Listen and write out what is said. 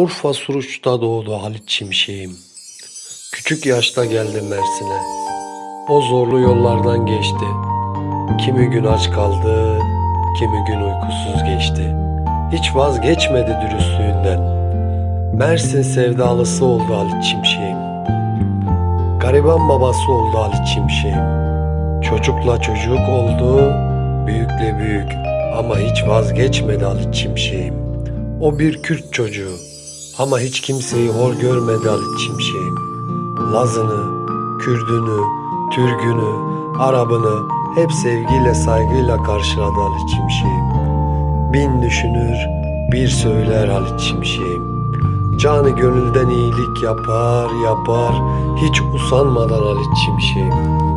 Urfa Suruç'ta doğdu Halit Çimşek'im. Küçük yaşta geldi Mersin'e. O zorlu yollardan geçti. Kimi gün aç kaldı, kimi gün uykusuz geçti. Hiç vazgeçmedi dürüstlüğünden. Mersin sevdalısı oldu Halit Çimşek'im. Gariban babası oldu Halit Çimşek'im. Çocukla çocuk oldu, büyükle büyük ama hiç vazgeçmedi Halit Çimşek'im. O bir Kürt çocuğu ama hiç kimseyi hor görmedi Halit Çimşek'im. Lazını, Kürdünü, Türgünü, Arabını hep sevgiyle saygıyla karşıladı Halit Çimşek'im. Bin düşünür, bir söyler Halit Çimşek'im. Canı gönülden iyilik yapar, yapar, hiç usanmadan Halit Çimşek'im.